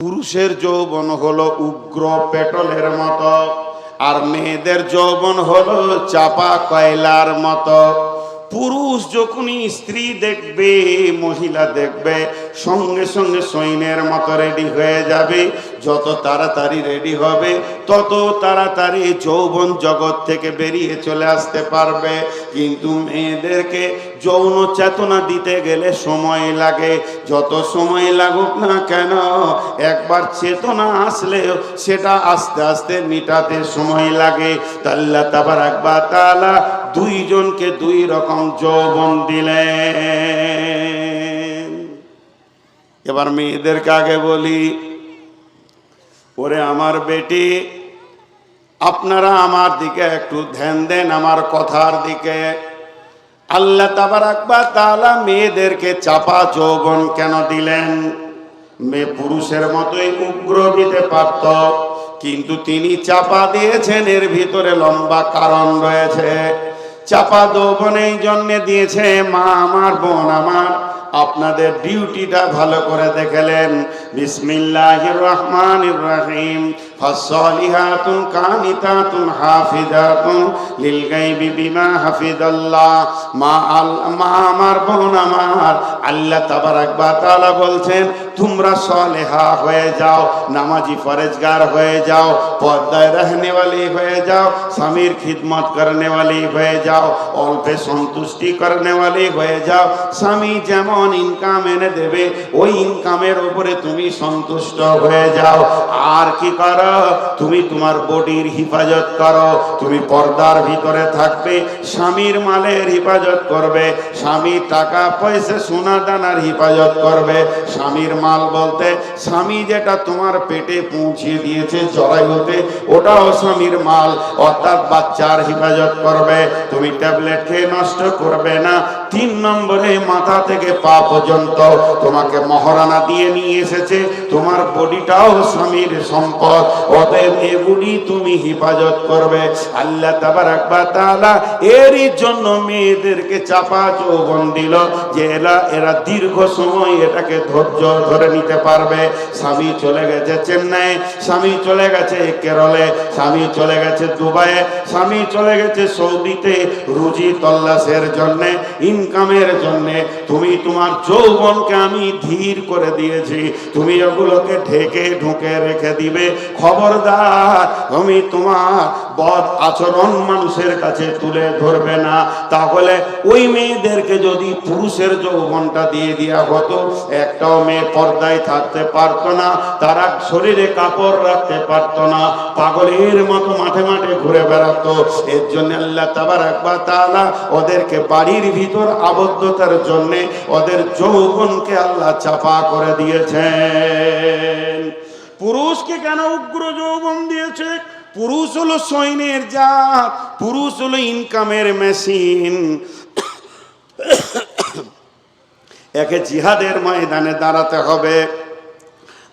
পুরুষের যৌবন হলো উগ্র পেটলের মতো আর মেয়েদের যৌবন হলো চাপা কয়লার মতো। পুরুষ যখনই স্ত্রী দেখবে, মহিলা দেখবে, সঙ্গে সঙ্গে সৈন্যের মতো রেডি হয়ে যাবে। যত তাড়াতাড়ি রেডি হবে, তত তাড়াতাড়ি যৌবন জগৎ থেকে বেরিয়ে চলে আসতে পারবে। কিন্তু মেয়েদেরকে যৌন চেতনা দিতে গেলে সময় লাগে। যত সময় লাগুক না কেন, একবার চেতনা আসলে সেটা আস্তে আস্তে মিটাতে সময় লাগে। তাল্লা তাবার একবার তালা দুইজনকে দুই রকম যৌবন দিলেন। এবার মেয়েদেরকে আগে বলি, ওরে আমার বেটি, আপনারা আমার দিকে একটু ধ্যান দেন আমার কথার দিকে। আল্লাহ তাবার আকবার তালা মেয়েদেরকে চাপা যৌবন কেন দিলেন? মেয়ে পুরুষের মতোই উগ্র দিতে পারত, কিন্তু তিনি চাপা দিয়েছেন, এর ভিতরে লম্বা কারণ রয়েছে। চাপা যৌবন এই জন্যে দিয়েছে মা, আমার বোন, আমার। আপনাদের ডিউটিটা ভালো করে দেখলেন। বিসমিল্লাহির রহমানির রহিম। ফাসসালিহাতুন কানিতাতুন হাফিজাতুন লিল গায়বি বিমা হাফিজাল্লাহ মা আল, মা, আমার বোন, আমার। আল্লাহ তাবারাক ওয়া তাআলা বলছেন তোমরা সলেহা হয়ে যাও নামাজি ফরেজগার হয়ে যাও পর্দায় रहने वाली হয়ে যাও স্বামীর খিদমত করনে वाली হয়ে যাও অল্পে সন্তুষ্টি করনে वाली হয়ে যাও স্বামী যেমন ইনকাম এনে দেবে ওই ইনকামের উপরে তুমি সন্তুষ্ট হয়ে যাও আর কি করো তুমি তোমার বডির হিফাজত করো তুমি পর্দার ভিতরে থাকবে স্বামীর মালের হিফাজত করবে স্বামীর টাকা পয়সা সোনা দানার হিফাজত করবে স্বামীর মাল বলতে, স্বামী যেটা তোমার পেটে পৌঁছে দিয়েছে চড়াই হতে, ওটাও স্বামীর মাল। অর্থাৎ বাচ্চার হেফাজত করবে, তুমি ট্যাবলেট খেয়ে নষ্ট করবে না। তিন নম্বরে মাথা থেকে পা পর্যন্ত তোমাকে মহারানা দিয়ে নিয়ে এসেছে। তোমার বডিটাও স্বামীর সম্পদ। অতএব এগুলি তুমি হেফাজত করবে। আল্লাহ তাবার একবার তালা এরই জন্য মেয়েদেরকে চাপা চৌবন দিল যে এরা এরা দীর্ঘ সময় এটাকে ধৈর্য ধরে নিতে পারবে। স্বামী চলে গেছে চেন্নাই, স্বামী চলে গেছে কেরলে, স্বামী চলে গেছে দুবাইয়ে, স্বামী চলে গেছে সৌদিতে রুজি তল্লাশের জন্যে, ইনকামের জন্যে। তুমি তোমার যৌবনকে আমি ধীর করে দিয়েছি। তুমি ওগুলোকে ঢেকে ঢুকে রেখে দিবে। খবরদার তুমি তোমার বদ আচরণ মানুষের কাছে তুলে ধরবে না। তাহলে ওই মেয়েদেরকে যদি পুরুষের যৌবনটা দিয়ে দেওয়া হতো, একটাও মেয়ে পর্দায় থাকতে পারতো না, তারা শরীরে কাপড় রাখতে পারতো না, পাগলের মতো মাঠে মাঠে ঘুরে বেড়াতো। এর জন্য আল্লাহ তাবার একবার তালা ওদেরকে বাড়ির ভিতর আবদ্ধতার জন্যে ওদের যৌবনকে আল্লাহ চাপা করে দিয়েছেন। পুরুষকে কেন উগ্র যৌবন দিয়েছে? পুরুষ হলো সৈন্যের জাত পুরুষ হলো ইনকামের মেশিন একে জিহাদের ময়দানে দাঁড়াতে হবে।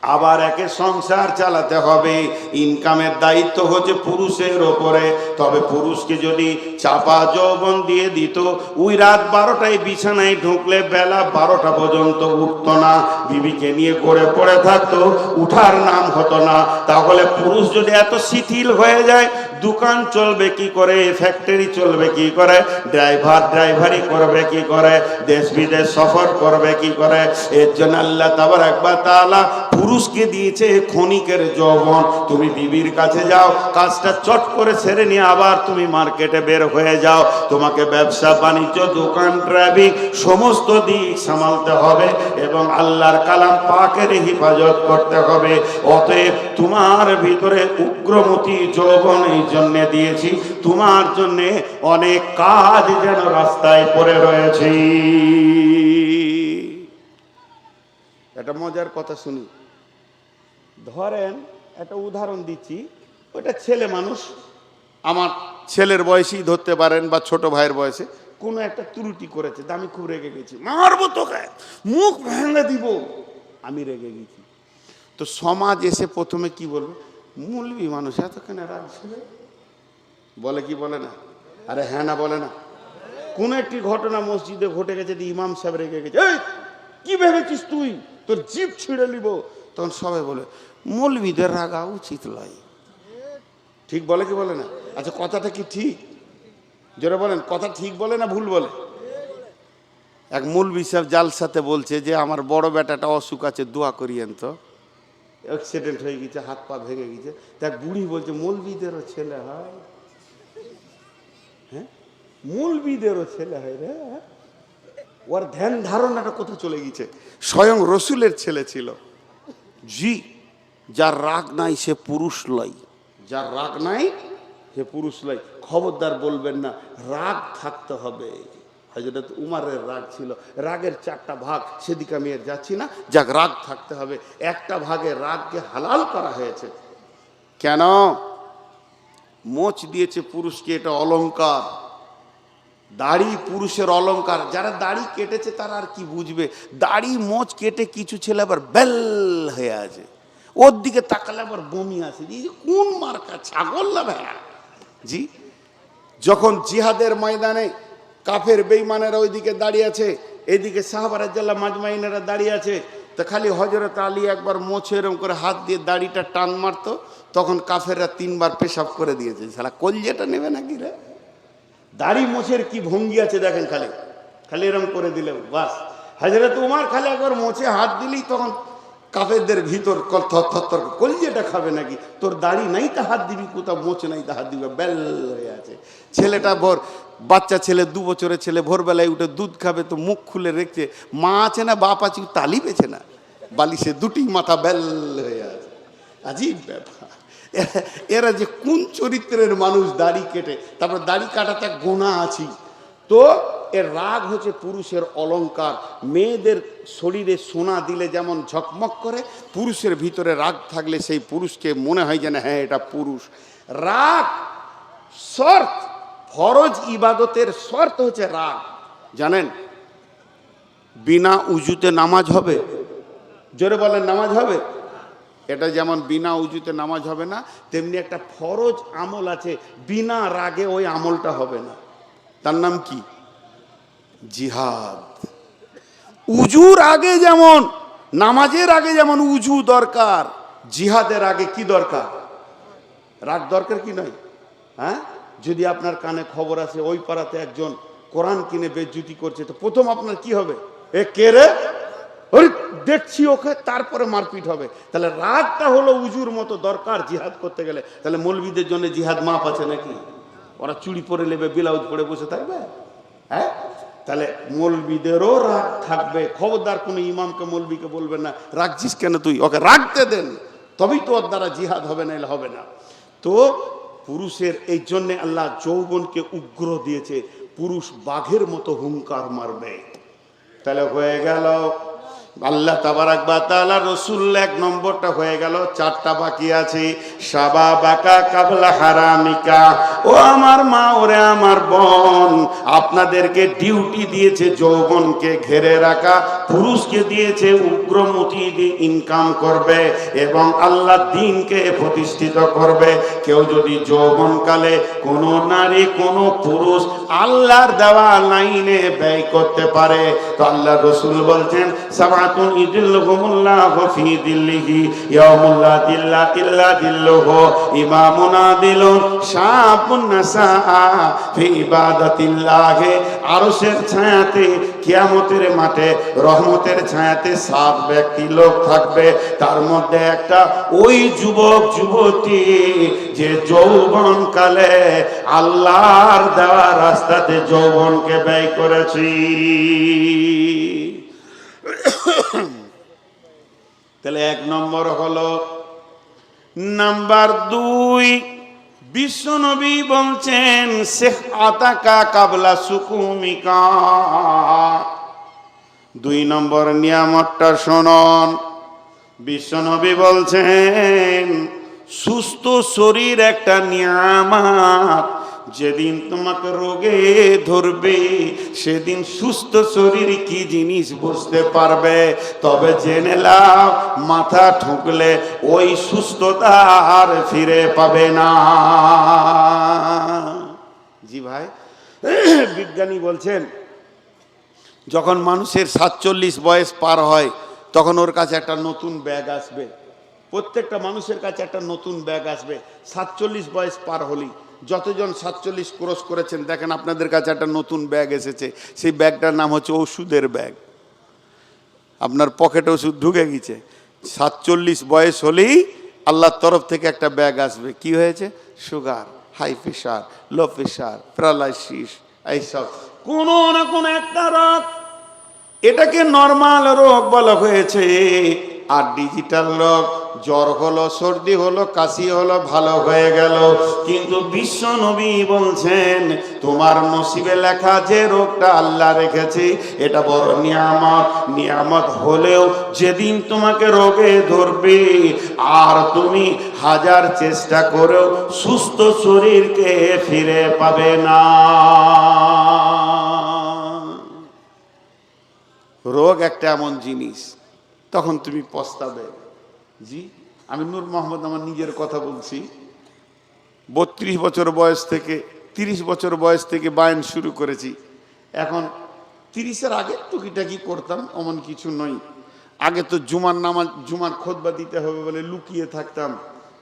আবার একে সংসার চালাতে হবে। ইনকামের দায়িত্ব হচ্ছে পুরুষের ওপরে। তবে পুরুষকে যদি চাপা যৌবন দিয়ে দিত, ওই রাত বারোটায় বিছানায় ঢুকলে বেলা বারোটা পর্যন্ত উঠত না। বিবিকে নিয়ে করে পড়ে থাকতো, উঠার নাম হতো না। তাহলে পুরুষ যদি এত শিথিল হয়ে যায় দোকান চলবে কি করে? ফ্যাক্টরি চলবে কি করে? ড্রাইভার ড্রাইভারি করবে কি করে? দেশ বিদেশ সফর করবে কি করে? এর জন্য আল্লাহ তাবার একবার তালা পুরুষকে দিয়েছে ক্ষণিকের যৌবন। তুমি বিবির কাছে যাও, কাজটা চট করে সেরে নিয়ে আবার তুমি মার্কেটে বের হয়ে যাও। তোমাকে ব্যবসা, বাণিজ্য, দোকান ট্রাফিক সমস্ত দিক সামালতে হবে এবং আল্লাহর কালাম পাকের হিফাজত করতে হবে। অতএব তোমার ভিতরে উগ্রমতি, যৌবন এই জন্যে দিয়েছি, তোমার জন্যে অনেক কাজ যেন রাস্তায় পড়ে রয়েছে। একটা মজার কথা শুনি। ধরেন একটা উদাহরণ দিচ্ছি ওটা ছেলে মানুষ, আমার ছেলের বয়সেই ধরতে পারেন বা ছোট ভাইয়ের বয়সে, কোনো একটা ত্রুটি করেছে আমি খুব রেগে গেছি। মারবো তোকে, মুখ ভেঙে দিব। আমি রেগে গেছি। তো সমাজ এসে প্রথমে কি বলবে? মূলবি মানুষ, এতখানে রাগ ছিল? বলে কি বলে না? আরে হ্যাঁ না বলে না। কোন একটি ঘটনা মসজিদে ঘটে গেছে ইমাম সাহেব রেগে গেছে। এই, কি ভেবেছিস তুই? তোর জিপ ছিঁড়ে নিব। তখন সবাই বলে, মৌলবিদের রাগা উচিত নয় ঠিক বলে কি বলে না? আচ্ছা কথাটা কি ঠিক? জোরে বলেন, কথা ঠিক বলে না ভুল বলে? এক মৌলবি সাহেব জালসাতে বলছে যে, আমার বড় বেটাটা অসুখ আছে, দোয়া করিয়েন তো। অ্যাক্সিডেন্ট হয়ে গেছে, হাত পা ভেঙে গেছে। তা বুড়ি বলছে, মৌলবিদেরও ছেলে হ্যাঁ? মৌলবিদেরও ছেলে হয় রে। ওর ধ্যান ধারণাটা কোথায় চলে গেছে স্বয়ং রসুলের ছেলে ছিল। জি, যার রাগ নাই সে পুরুষ লয়। যার রাগ নাই সে পুরুষ লয়। খবরদার বলবেন না, রাগ থাকতে হবে। হজরত উমারের রাগ ছিল। রাগের চারটা ভাগ সেদিকে আমি আর যাচ্ছি না। যাক, রাগ থাকতে হবে। একটা ভাগে রাগকে হালাল করা হয়েছে। কেন? মোচ দিয়েছে পুরুষকে, এটা অলংকার। দাড়ি পুরুষের অলংকার যারা দাড়ি কেটেছে তারা আর কি বুঝবে? দাড়ি, মোচ কেটে কিছু ছেলে আবার বেল হয়ে আছে। ওর দিকে তাকালে আবার বমি এই কোন মার্কা ছাগল না ভেড়া জি? যখন জিহাদের ময়দানে কাফের বেইমানেরা ওইদিকে দাঁড়িয়ে আছে এইদিকে সাহাবারাজ্লাহ মাজমাইনেরা দাঁড়িয়ে আছে, তো খালি হজরত আলী একবার মোছে এরম করে হাত দিয়ে দাড়িটা টান মারতো, তখন কাফেররা তিনবার পেশাব করে দিয়েছে। সালা কলজেটা নেবে নাকি রে? দাড়ি মোছের কি ভঙ্গি আছে দেখেন খালি। খালি এরম করে দিলে বাস। হাজরত উমার খালি একবার মোছে হাত দিলেই তখন কাফেরদের ভিতর থর কলজেটা খাবে নাকি? তোর দাড়ি নাই তা হাত দিবি কোথাও, মোছে নাই তা হাত দিবি বেল হয়ে আছে। ছেলেটা ভোর বাচ্চা ছেলে, দু বছরের ছেলে, ভোরবেলায় উঠে দুধ খাবে, তো মুখ খুলে রেখেছে মা আছে না, বাপ আছে, তালি পেছে না। বালিশে দুটি মাথা বেল হয়ে আছে। আজীব ব্যাপার। এরা যে কোন চরিত্রের মানুষ দাড়ি কেটে, তারপর দাড়ি কাটাতে গোনা আছি। তো এর রাগ হচ্ছে পুরুষের অলঙ্কার। মেয়েদের শরীরে সোনা দিলে যেমন ঝকমক করে, পুরুষের ভিতরে রাগ থাকলে সেই পুরুষকে মনে হয় যেন হ্যাঁ এটা পুরুষ। রাগ শর্ত, ফরজ ইবাদতের শর্ত হচ্ছে রাগ। জানেন? বিনা উজুতে নামাজ হবে? জোরে বলেন, নামাজ হবে? এটা যেমন বিনা উজুতে নামাজ হবে না, তেমনি একটা ফরজ আমল আছে, বিনা রাগে ওই আমলটা হবে না। তার নাম কি? জিহাদ। উজুর আগে যেমন, নামাজের আগে যেমন উজু দরকার, জিহাদের আগে কি দরকার? রাগ দরকার কি নয়? হ্যাঁ? যদি আপনার কানে খবর আছে, ওই পাড়াতে একজন কোরআন কিনে বেজ্জুতি করছে, তো প্রথম আপনার কি হবে? এ কে রে? ওরে দেখছি ওকে, তারপরে মারপিট হবে। তাহলে রাগটা হলো উজুর মতো দরকার জিহাদ করতে গেলে। তাহলে মৌলবীদের জন্য জিহাদ মাপ আছে নাকি? ওরা চুড়ি পরে নেবে, ব্লাউজ পরে বসে থাকবে? হ্যাঁ? তাহলে মৌলবীদেরও রাগ থাকবে। খবরদার কোনো ইমামকে মৌলবীকে বলবেন না, রাগছিস কেন তুই? ওকে রাখতে দেন। তবেই তো ওর দ্বারা জিহাদ হবে না এলে হবে না। তো পুরুষের এই জন্যে আল্লাহ যৌবনকে উগ্র দিয়েছে। পুরুষ বাঘের মতো হুঙ্কার মারবে। তাহলে হয়ে গেল আল্লাহ তাবারাক বা তাআলা রসুল এক নম্বরটা হয়ে গেল, চারটা বাকি আছে। সাবা বাকা কাবলা হারামিকা। ও আমার মা, ওরে আমার বোন, আপনাদেরকে ডিউটি দিয়েছে যৌবনকে ঘেরে রাখা, পুরুষকে দিয়েছে উগ্রমতি ইনকাম করবে এবং আল্লাহ দিনকে প্রতিষ্ঠিত করবে। কেউ যদি যৌবনকালে কোনো নারী, কোনো পুরুষ আল্লাহর দেওয়া লাইনে ব্যয় করতে পারে, তো আল্লাহ রসুল বলছেন ফি দিল্লিহি দিল্লা ইল্লা দিল্লুহু ইমামুনা দিলুন নাসা ফি আরশের ছায়াতে কিয়ামতের মাঠে রহমতের ছায়াতে সাত ব্যক্তি লোক থাকবে। তার মধ্যে একটা ওই যুবক, যুবতী, যে যৌবন কালে আল্লাহর দেওয়া রাস্তাতে যৌবনকে ব্যয় করেছি। তাহলে এক নম্বর হলো, নাম্বার দুই বিশ্বনবী বলছেন, শেখ আতাকা কাবলা সুকুমিকা। দুই নম্বর নিয়ামতটা শোনন বিশ্বনবী বলছেন, সুস্থ শরীর একটা নিয়ামত। যেদিন তোমাকে রোগে ধরবে, সেদিন সুস্থ শরীর কি জিনিস বুঝতে পারবে? তবে জেনে লাও মাথা ঠুকলে ওই সুস্থতা আর ফিরে পাবে না। জি ভাই, বিজ্ঞানী বলছেন, যখন মানুষের সাতচল্লিশ বয়স পার হয়, তখন ওর কাছে একটা নতুন ব্যাগ আসবে। প্রত্যেকটা মানুষের কাছে একটা নতুন ব্যাগ আসবে। সাতচল্লিশ বয়স পার হলি যতজন সাতচল্লিশ ক্রস করেছেন, দেখেন আপনাদের কাছে একটা নতুন ব্যাগ এসেছে। সেই ব্যাগটার নাম হচ্ছে ওষুধের ব্যাগ। আপনার পকেটে ওষুধ ঢুকে গেছে। সাতচল্লিশ বয়স হলেই আল্লাহর তরফ থেকে একটা ব্যাগ আসবে। কি হয়েছে? Sugar, high pressure, low pressure, paralysis এইসব কোনো না কোনো একটা রোগ। এটাকে নর্মাল রোগ বলা হয়েছে। আর ডিজিটাল রোগ। জ্বর হলো, সর্দি হলো, কাশি হলো, ভালো হয়ে গেল। কিন্তু বিশ্ব নবী বলছেন, তোমার নসিবে লেখা যে রোগটা আল্লাহ রেখেছে, এটা বড় নিয়ামত। নিয়ামত হলেও যেদিন তোমাকে রোগে ধরবে, আর তুমি হাজার চেষ্টা করেও সুস্থ শরীরকে ফিরে পাবে না। রোগ একটা এমন জিনিস, তখন তুমি পস্তাবে। জি, আমি নূর মোহাম্মদ আমার নিজের কথা বলছি। বত্রিশ বছর বয়স থেকে, তিরিশ বছর বয়স থেকে বায়ন শুরু করেছি। এখন তিরিশের আগে টুকিটাকি করতাম, অমন কিছু নয় আগে তো জুমার নামাজ, জুমার খোদবা দিতে হবে বলে লুকিয়ে থাকতাম।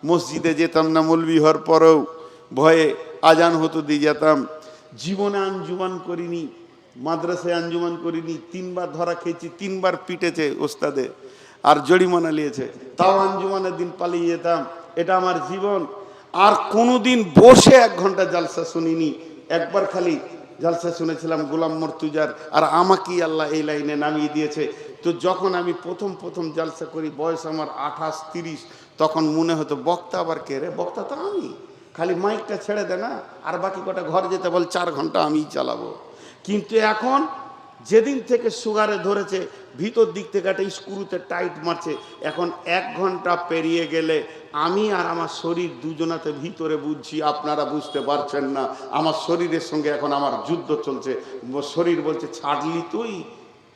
মসজিদে যেতাম না মলবি হওয়ার পরেও, ভয়ে আজান হতো দিয়ে যেতাম। জীবনে আঞ্জুমান করিনি, মাদ্রাসায় আঞ্জুমান করিনি, তিনবার ধরা খেয়েছি, তিনবার পিটেছে ওস্তাদে। আর জরিমানা নিয়েছে। তাও আঞ্জুমানের দিন পালিয়ে যেতাম। এটা আমার জীবন। আর কোনোদিন বসে এক ঘণ্টা জালসা শুনিনি। একবার খালি জালসা শুনেছিলাম, গোলাম মর্তুজার। আর আমাকেই আল্লাহ এই লাইনে নামিয়ে দিয়েছে। তো যখন আমি প্রথম প্রথম জালসা করি, বয়স আমার আঠাশ তিরিশ, তখন মনে হতো, বক্তা আবার কে রে? বক্তা তো আমি। খালি মাইকটা ছেড়ে দে না। আর বাকি কটা ঘর যেতে বল, চার ঘণ্টা আমিই চালাবো। কিন্তু এখন যেদিন থেকে সুগারে ধরেছে, ভিতর দিক থেকে একটা স্ক্রুতে টাইট মারছে। এখন এক ঘণ্টা পেরিয়ে গেলে আমি আর আমার শরীর দুজনাতে ভিতরে বুঝছি, আপনারা বুঝতে পারছেন না। আমার শরীরের সঙ্গে এখন আমার যুদ্ধ চলছে। শরীর বলছে, ছাড়লি তুই?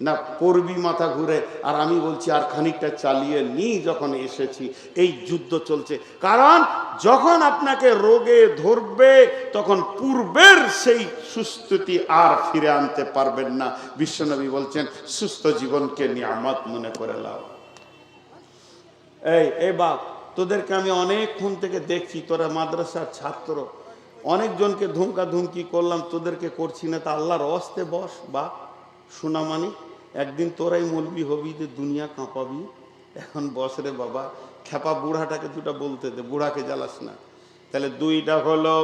না করবি মাথা ঘুরে, আর আমি বলছি, আর খানিকটা চালিয়ে নি যখন এসেছি, এই যুদ্ধ চলছে। কারণ, যখন আপনাকে রোগে ধরবে, তখন পূর্বের সেই সুস্থতি আর ফিরে আনতে পারবেন না। বিশ্বনবী বলছেন, সুস্থ জীবনকে নিয়ামত মনে করে লাও। এই এ বাপ, তোদেরকে আমি অনেকক্ষণ থেকে দেখছি, তোরা মাদ্রাসার ছাত্র। অনেকজনকে ধুমকা ধুমকি করলাম, তোদেরকে করছি না, তা আল্লাহর অস্তে বস বা সোনামানি একদিন তোরাই মলবি হবি যে দুনিয়া কাঁপাবি। এখন বস রে বাবা খেপা বুড়াটাকে দুটা বলতে দে, বুড়াকে জ্বালাস না। তাহলে দুইটা হলো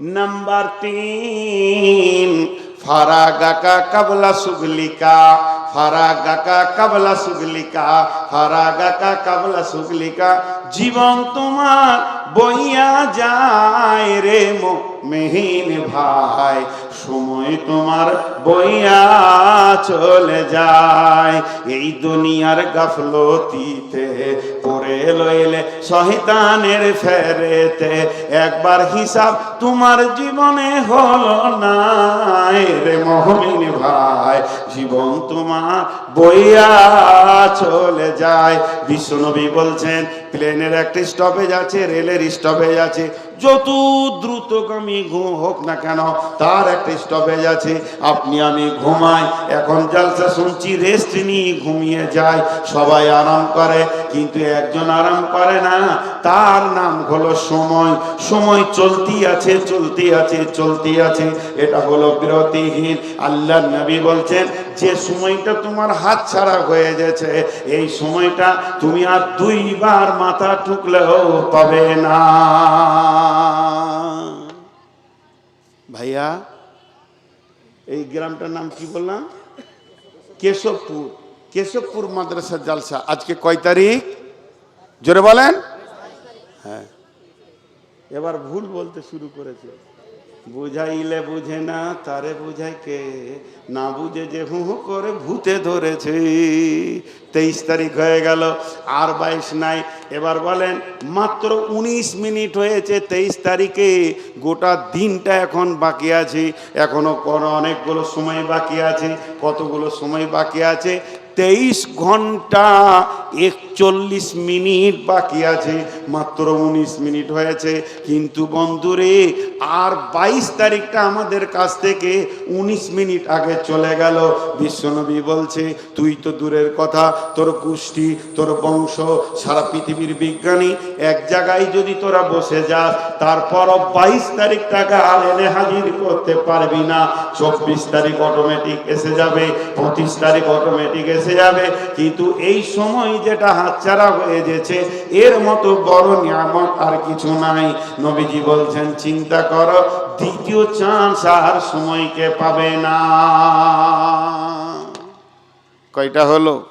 নাম্বার তিন ফারা গাকা কাবলা সুগলিকা ফারা গাকা কাবলা সুগলিকা ফারা গাকা কাবলা সুগলিকা। জীবন তোমার বইয়া যায় রে মেহিন ভাই, সময় তোমার বইয়া চলে যায়। এই দুনিয়ার গাফলতিতে পড়ে লইলে শহিতানের ফেরেতে। একবার হিসাব তোমার জীবনে হলো না রে মহমিন ভাই, জীবন তোমার বইয়া চলে যায়। বিশ্বনবী বলছেন, প্লেনের একটা স্টপেজ আছে, রেলের স্টপেজ আছে। যত দ্রুতগামী ঘুম হোক না কেন, তার একটা স্টপেজ আছে। আপনি, আমি ঘুমাই, এখন জালসা শুনছি রেস্ট নিয়ে ঘুমিয়ে যায় সবাই আরাম করে, কিন্তু একজন আরাম করে না। তার নাম হলো সময়। সময় চলতি আছে চলতি আছে চলতি আছে। এটা হলো বিরতিহীন। আল্লাহ নবী বলছেন যে সময়টা তোমার হাত ছাড়া হয়ে গেছে, এই সময়টা তুমি আর দুইবার মাথা ঠুকলেও পাবে না। ভাইয়া, এই গ্রামটার নাম কি বললাম? কেশবপুর কেশবপুর মাদ্রাসা জালসা। আজকে কয় তারিখ? জোরে বলেন। হ্যাঁ। এবার ভুল বলতে শুরু করেছে। বুঝাইলে বুঝে না, তারে বুঝাই কে? না বুঝে যে হু হু করে ভূতে ধরেছে। তেইশ তারিখ হয়ে গেল, আর বাইশ নাই। এবার বলেন, মাত্র উনিশ মিনিট হয়েছে তেইশ তারিখে। গোটা দিনটা এখন বাকি আছে। এখনও কোনো অনেকগুলো সময় বাকি আছে। কতগুলো সময় বাকি আছে? তেইশ ঘণ্টা একচল্লিশ মিনিট বাকি আছে, মাত্র উনিশ মিনিট হয়েছে। কিন্তু বন্ধুরে, আর বাইশ তারিখটা আমাদের কাছ থেকে উনিশ মিনিট আগে চলে গেল। বিশ্বনবী বলছে, তুই তো দূরের কথা, তোর গোষ্ঠী, তোর বংশ, সারা পৃথিবীর বিজ্ঞানী, এক জায়গায় যদি তোরা বসে যাস তারপর বাইশ তারিখ টাকা আর এনে হাজির করতে পারবি না। চব্বিশ তারিখ অটোমেটিক এসে যাবে, পঁচিশ তারিখ অটোমেটিক এসে যাবে। কিন্তু এই সময় যেটা হাতছাড়া হয়ে গেছে, এর মতো বড় নিয়ামত আর কিছু নাই। নবীজি বলছেন, চিন্তা করো, দ্বিতীয় চান্স আর সময়কে পাবে না? কয়টা হলো?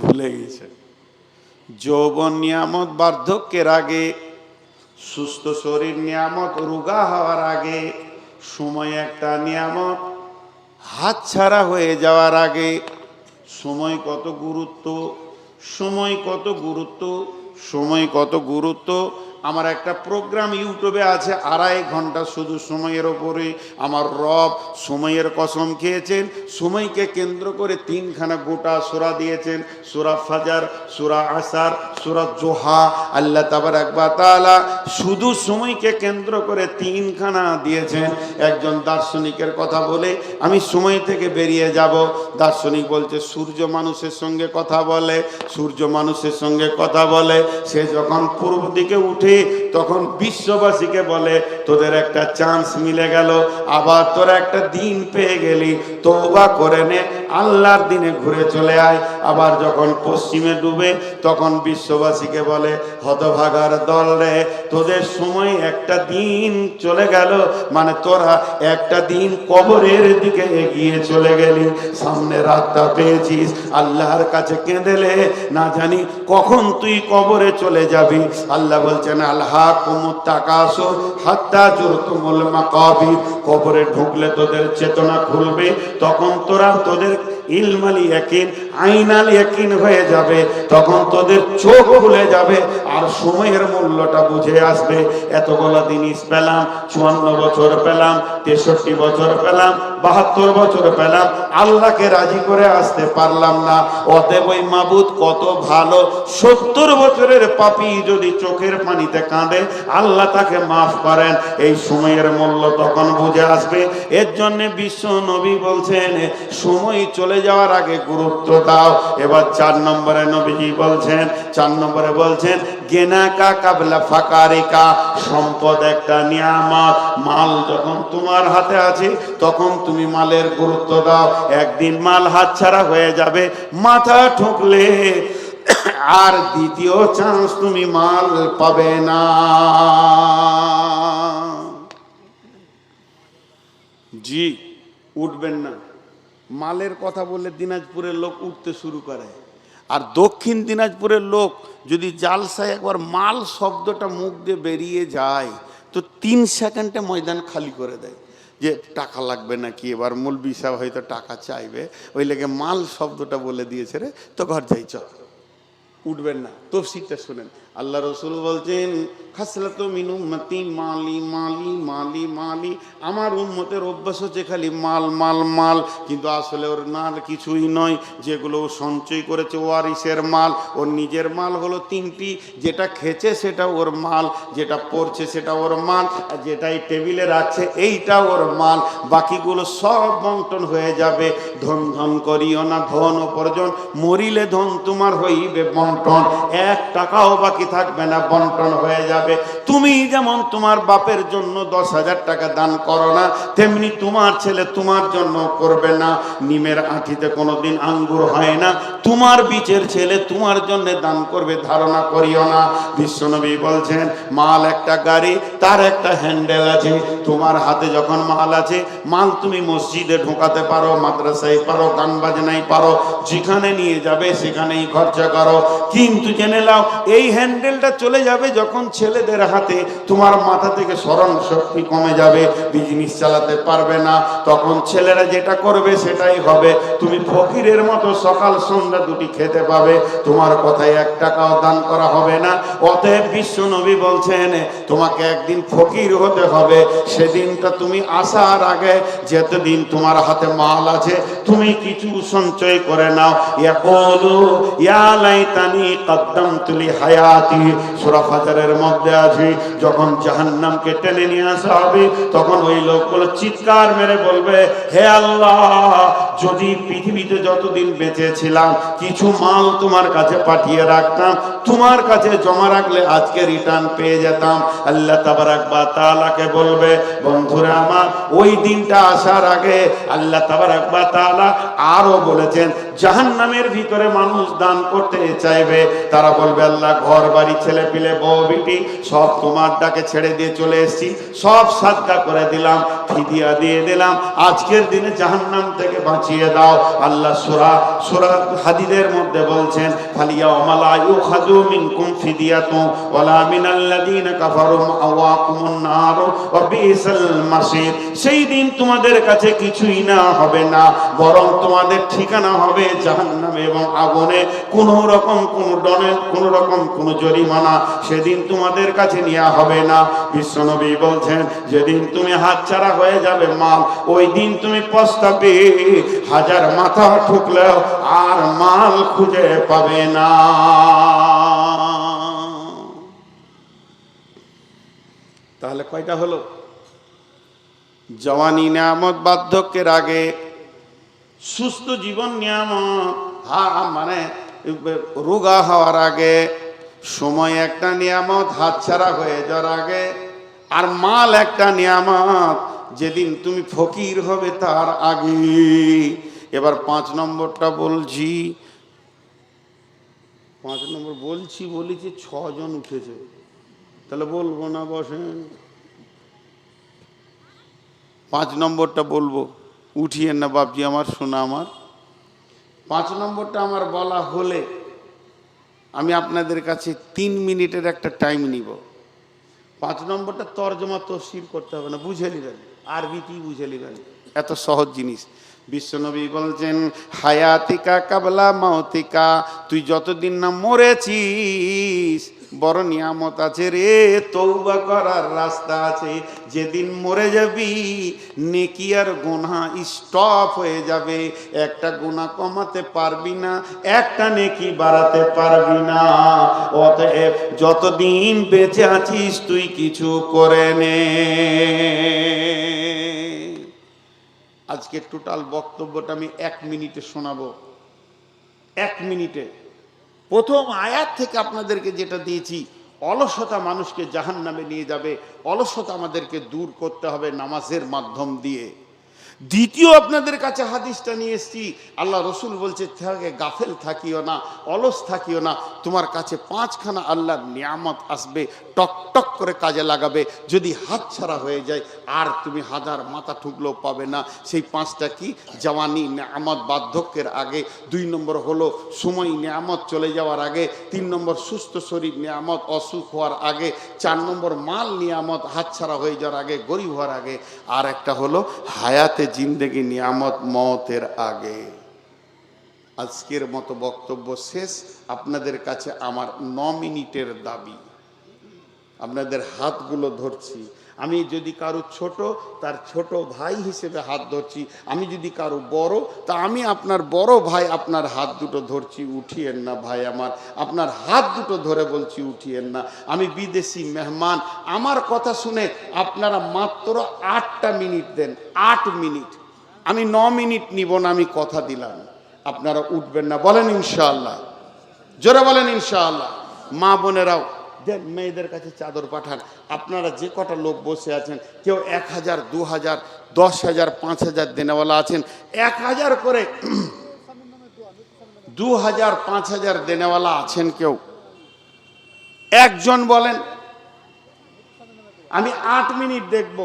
ভুলে গেছে। যৌবন নিয়ামত, বার্ধক্যের আগে, সুস্থ শরীর নিয়ামত, রোগা হওয়ার আগে, সময় একটা নিয়ামত হাতছাড়া হয়ে যাওয়ার আগে সময় কত গুরুত্ব সময় কত গুরুত্ব সময় কত গুরুত্ব আমার একটা প্রোগ্রাম ইউটিউবে আছে, আড়াই ঘণ্টা শুধু সময়ের ওপরে। আমার রব সময়ের কসম খেয়েছেন, সময়কে কেন্দ্র করে তিনখানা গোটা সোরা দিয়েছেন, সুরা ফাজার, সুরা আসার, সুরা জোহা। আল্লাহ তাবার একবার তালা শুধু সময়কে কেন্দ্র করে তিনখানা দিয়েছেন। একজন দার্শনিকের কথা বলে, আমি সময় থেকে বেরিয়ে যাব। দার্শনিক বলছে, সূর্য মানুষের সঙ্গে কথা বলে, সূর্য মানুষের সঙ্গে কথা বলে। সে যখন পূর্ব দিকে উঠে তখন বিশ্ববাসীকে বলে, তোদের একটা চান্স মিলে গেল, আবার তোরা একটা দিন পেয়ে গেলি তৌবা করে নে আল্লাহর দিনে ঘুরে চলে আয়। আবার যখন পশ্চিমে ডুবে, তখন বিশ্ববাসীকে বলে, হতভাগার দল রে, তোদের সময় একটা দিন চলে গেল। মানে তোরা একটা দিন কবরের দিকে এগিয়ে চলে গেলি। সামনে রাতটা পেয়েছিস। আল্লাহর কাছে কেঁদেলে না জানি কখন তুই কবরে চলে যাবি। আল্লাহ বলছেন আল্লাহ কুমুর তাকাসো হাত্তা জোর তুমুল মাকাবির। কবরে ঢুকলে তোদের চেতনা খুলবে। তখন তোরা তোদের ইলমাল ইয়াকিন, আইনাল ইয়াকিন হয়ে যাবে। তখন তোদের চোখ খুলে যাবে আর সময়ের মূল্যটা বুঝে আসবে। এতগুলো জিনিস পেলাম, চুয়ান্ন বছর পেলাম, তেষট্টি বছর পেলাম বাহাত্তর বছর পেলাম আল্লাহকে রাজি করে আসতে পারলাম না। অতএব ওই মাবুদ কত ভালো, সত্তর বছরের পাপি যদি চোখের পানিতে কাঁদে, আল্লাহ তাকে মাফ করেন। এই সময়ের মূল্য তখন বুঝে আসবে। এর জন্য বিশ্ব নবী বলছেন, সময় চলে যাওয়ার আগে গুরুত্ব দাও। এবার চার নম্বরে নবীজি বলছেন, চার নম্বরে বলছেন, গেনাকা কাবলা ফাকারিকা, সম্পদ একটা নিয়ামত। মাল যখন তোমার হাতে আছে, তখন তুমি মালের গুরুত্ব দাও, একদিন মাল হাতছাড়া হয়ে যাবে, মাথা ঠুকলে আর দ্বিতীয় চান্স তুমি মাল পাবে না। জি, উঠবেন না। মালের কথা বললে দিনাজপুরের লোক উঠতে শুরু করে। আর দক্ষিণ দিনাজপুরের লোক যদি জালসায় একবার মাল শব্দটা মুখ দিয়ে বেরিয়ে যায়, তো তিন সেকেন্ডে ময়দান খালি করে দেয়। যে টাকা লাগবে নাকি? এবার মূল সাহেব হয়তো টাকা চাইবে। ওই লেগে মাল শব্দটা বলে দিয়েছে রে। তো ঘর যাই, চল। উঠবেন না। তফসিরটা শুনেন। আল্লাহ রসুল বলছেন খাসলাত মিন উম্মতি মালি মালি মালি মালি। আমার উম্মতের অভ্যাস হচ্ছে খালি মাল মাল মাল। কিন্তু আসলে ওর মাল কিছুই নয়, যেগুলো ও সঞ্চয় করেছে ওয়ারিসের মাল। ওর নিজের মাল হলো তিনটি, যেটা খেছে সেটা ওর মাল, যেটা পড়ছে সেটা ওর মাল, আর যেটা এই টেবিলে রাখছে এইটা ওর মাল। বাকিগুলো সব বন্টন হয়ে যাবে। ধন ধন করিও না, ধন উপার্জন। মরিলে ধন তোমার হইবে বন্টন। এক টাকাও বাকি থাকবে না বন্টন হয়ে যাবে। তুমি যেমন তোমার বাপের জন্য দশ হাজার টাকা দান করো না, তেমনি তোমার ছেলে তোমার জন্য করবে না। নিমের আঁঠিতে কোনোদিন আঙ্গুর হয় না। তোমার বীচের ছেলে তোমার জন্য দান করবে, ধারণা করিও না। বিশ্বনবী বলছেন, মাল একটা গাড়ি, তার একটা হ্যান্ডেল আছে। তোমার হাতে যখন মাল আছে, মাল তুমি মসজিদে ঢোকাতে পারো, মাদ্রাসায় পারো গান বাজনায় পারো, যেখানে নিয়ে যাবে সেখানেই খরচা করো। কিন্তু জেনে নাও, এই হ্যান্ডেলটা চলে যাবে যখন ছেলেদের দেখাতে তোমার মাথা থেকে স্মরণ শক্তি কমে যাবে বিজনেস চালাতে পারবে না। তখন ছেলেরা যেটা করবে সেটাই হবে। তুমি ফকিরের মতো সকাল সন্ধ্যা দুটি খেতে পাবে। তোমার কথায় এক টাকাও দান করা হবে না। অতএব বিশ্ব নবী বলছেন, তোমাকে একদিন ফকির হতে হবে। সেদিনটা তুমি আসার আগে যেতদিন তোমার হাতে মাল আছে, তুমি কিছু সঞ্চয় করে নাও। ইয়া লাইতানি কদ্দামতু হায়াতি। সূরা মধ্যে আছে যখন জাহান্নামকে টেনে নিয়ে আসা হবে, তখন ওই লোকগুলো চিৎকার মেরে বলবে, হে আল্লাহ, যদি পৃথিবীতে যতদিন বেঁচে ছিলাম কিছু মাল তোমার কাছে পাঠিয়ে রাখতাম, তোমার কাছে জমা রাখলে আজকে রিটার্ন পেয়ে যেতাম। আল্লাহ তাবারাক বা তাআলাকে বলবে, বন্ধুরা আমার, ওই দিনটা আসার আগে আল্লাহ তাবারাক বা তাআলা আরও বলেছেন, জাহান্নামের ভিতরে মানুষ দান করতে চাইবে। তারা বলবে, আল্লাহ ঘর বাড়ি ছেলে পিলে বউ, বিটি, সব তোমার ডাকে ছেড়ে দিয়ে চলে এসেছি। সব সাদকা করে দিলাম, ফিদিয়া দিয়ে দিলাম। আজকের দিনে জাহান্নাম থেকে বাঁচিয়ে দাও। আল্লাহ সুরা সুরা হাদিদের মধ্যে বলছেন ফালিয়া ওমালা ইউখাদু মিনকুম ফিদিয়াতু ওয়ালা মিনাল্লাযীনা কাফারু মাওয়াকুমুন নার ওয়া বিসাল মাসির সেই দিন তোমাদের কাছে কিছুই না হবে না, বরং তোমাদের ঠিকানা হবে জাহান্নামে এবং আগুনে। কোন রকম কোন ডনের কোন রকম কোন জরিমানা। সেদিন তোমাদের কাছে নেওয়া হবে না। বিশ্বনবী বলছেন, যেদিন তুমি হাতছাড়া হয়ে যাবে মাল ওই দিন তুমি পস্তাবে। হাজার মাথা ঠুকলেও আর মাল খুঁজে পাবে না। তাহলে কয়টা হলো? জওয়ানি নিয়ামত বার্ধক্যের আগে সুস্থ জীবন নিয়ামত হা মানে রোগা হওয়ার আগে সময় একটা নিয়ামত হাতছাড়া হয়ে যাওয়ার আগে। আর মাল একটা নিয়ামত, যেদিন তুমি ফকির হবে তার আগে। এবার পাঁচ নম্বরটা বলছি। পাঁচ নম্বর বলছি, বলেছি ছজন উঠেছে। তাহলে বলব না, বসেন। পাঁচ নম্বরটা বলব। উঠিয়েন না বাপজি, আমার শোনা আমার। পাঁচ নম্বরটা আমার বলা হলে আপনাদের কাছে তিন মিনিটের একটা টাইম নিব। পাঁচ নম্বরটা তর্জমা তফসির করতে হবে না, বুঝে নেবেন। আরবিতেই বুঝে নেবেন। এত সহজ জিনিস। বিশ্বনবী বলছেন, হায়াতিকা কাবলা মাওতিকা তুই যতদিন না মরেছিস বড় নিয়ামত আছে রে তৌবা করার রাস্তা আছে। যেদিন মরে যাবি, নেকি আর গুনাহ স্টপ হয়ে যাবে। একটা গুনাহ কমাতে পারবি না, একটা নেকি বাড়াতে পারবি না। অতএব যতদিন বেঁচে আছিস, তুই কিছু করে নে। আজকে টোটাল বক্তব্যটা আমি এক মিনিটে শোনাবো। এক মিনিটে। প্রথম আয়াত থেকে আপনাদেরকে যেটা দিয়েছি, অলসতা মানুষকে জাহান নামে নিয়ে যাবে, অলসতা আমাদেরকে দূর করতে হবে নামাজের মাধ্যম দিয়ে। দ্বিতীয় আপনাদের কাছে হাদিসটা নিয়ে এসেছি। আল্লাহ রসুল বলছে, থাকে, গাফেল থাকিও না, অলস থাকিও না, তোমার কাছে পাঁচখানা আল্লাহর নিয়ামত আসবে, টক টক করে কাজে লাগাবে, যদি হাত ছাড়া হয়ে যায়, আর তুমি হাজার মাথা ঠুকলেও পাবে না। সেই পাঁচটা কি? জওয়ানি, নিয়ামত, বার্ধক্যের আগে। দুই নম্বর হলো, সময়, নিয়ামত চলে যাওয়ার আগে। তিন নম্বর, সুস্থ শরীর, নিয়ামত, অসুখ হওয়ার আগে। চার নম্বর, মাল, নিয়ামত হাতছাড়া হয়ে যাওয়ার আগে, গরিব হওয়ার আগে। আর একটা হলো, হায়াতে জিন্দেগি নিয়ামত মতের আগে। আজকের মতো বক্তব্য শেষ। আপনাদের কাছে আমার ন মিনিটের দাবি। আপনাদের হাতগুলো ধরছি। আমি যদি কারও ছোট, তার ছোট ভাই হিসেবে হাত ধরছি, আমি যদি কারও বড়, তা আমি আপনার বড় ভাই আপনার হাত দুটো ধরছি, উঠিয়েন না ভাই আমার। আপনার হাত দুটো ধরে বলছি, উঠিয়েন না। আমি বিদেশি মেহমান, আমার কথা শুনে আপনারা মাত্র আটটা মিনিট দেন, আট মিনিট। আমি ন মিনিট নিব না, আমি কথা দিলাম। আপনারা উঠবেন না, বলেন ইনশাআল্লাহ। জোরে বলেন ইনশাআল্লাহ। মা বোনেরাও দেন মেয়েদের কাছে চাদর পাঠান। আপনারা যে কটা লোক বসে আছেন কেউ এক হাজার দু হাজার দশ হাজার পাঁচ হাজার দেনেওয়ালা আছেন এক হাজার করে দু হাজার পাঁচ হাজার দেনেওয়ালা আছেন কেউ? একজন বলেন আমি আট মিনিট দেখব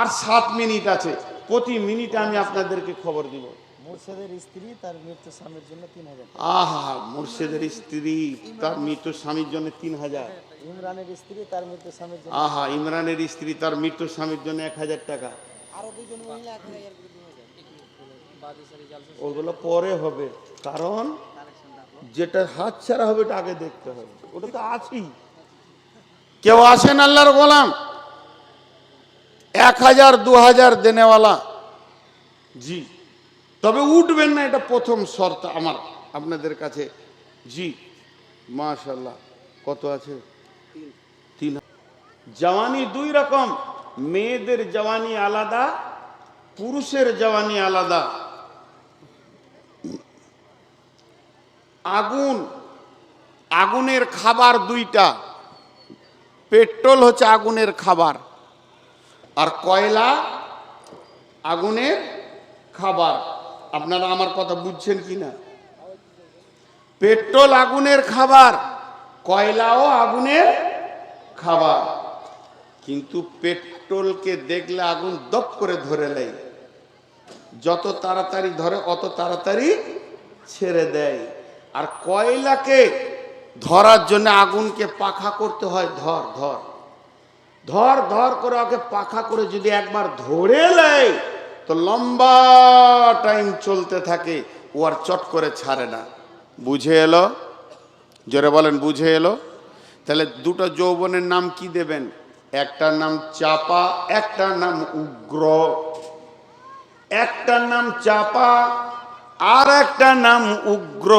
আর সাত মিনিট আছে প্রতি মিনিটে আমি আপনাদেরকে খবর দিব। মুর্শেদের স্ত্রী তার মৃত্যু স্বামীর জন্য তিন হাজার। আহা মুর্শিদের স্ত্রী তার মৃত্যু স্বামীর জন্য তিন হাজার। ইমরানের স্ত্রী তার মৃত্যু স্বামীর জন্য। আহা ইমরানের স্ত্রী তার মৃত্যু স্বামীর জন্য এক হাজার টাকা। আরও দুজন মহিলা এক হাজার ওগুলো পরে হবে কারণ যেটা হাত ছাড়া হবে ওটা আগে দেখতে হবে। ওটা তো আছেই। কেউ আসেন আল্লাহর গোলাম? এক হাজার দু হাজার দেনেওয়ালা? জি। তবে উঠবেন না এটা প্রথম শর্ত আমার আপনাদের কাছে। জি মাশাল্লাহ কত আছে? তিন জওয়ানি দুই রকম। মেয়েদের জওয়ানি আলাদা, পুরুষের জওয়ানি আলাদা। আগুন, আগুনের খাবার দুইটা। পেট্রোল হচ্ছে আগুনের খাবার। আর কয়লা, আগুনের খাবার। আপনারা আমার কথা বুঝছেন কি না পেট্রোল আগুনের খাবার, কয়লাও আগুনের খাবার কিন্তু পেট্রোলকে দেখলে আগুন দপ করে ধরে নেয়। যত তাড়াতাড়ি ধরে, অত তাড়াতাড়ি ছেড়ে দেয়। আর কয়লাকে ধরার জন্য আগুনকে পাখা করতে হয়, ধর ধর। ধর ধর করে ওকে পাখা করে যদি একবার ধরে নেয়, তো লম্বা টাইম চলতে থাকে, ও আর চট করে ছাড়ে না। বুঝে এলো? জোরে বলেন, বুঝে এলো? তাহলে দুটো যৌবনের নাম কি দেবেন? একটার নাম চাপা, একটার নাম উগ্র। একটার নাম চাপা আর একটা নাম উগ্র।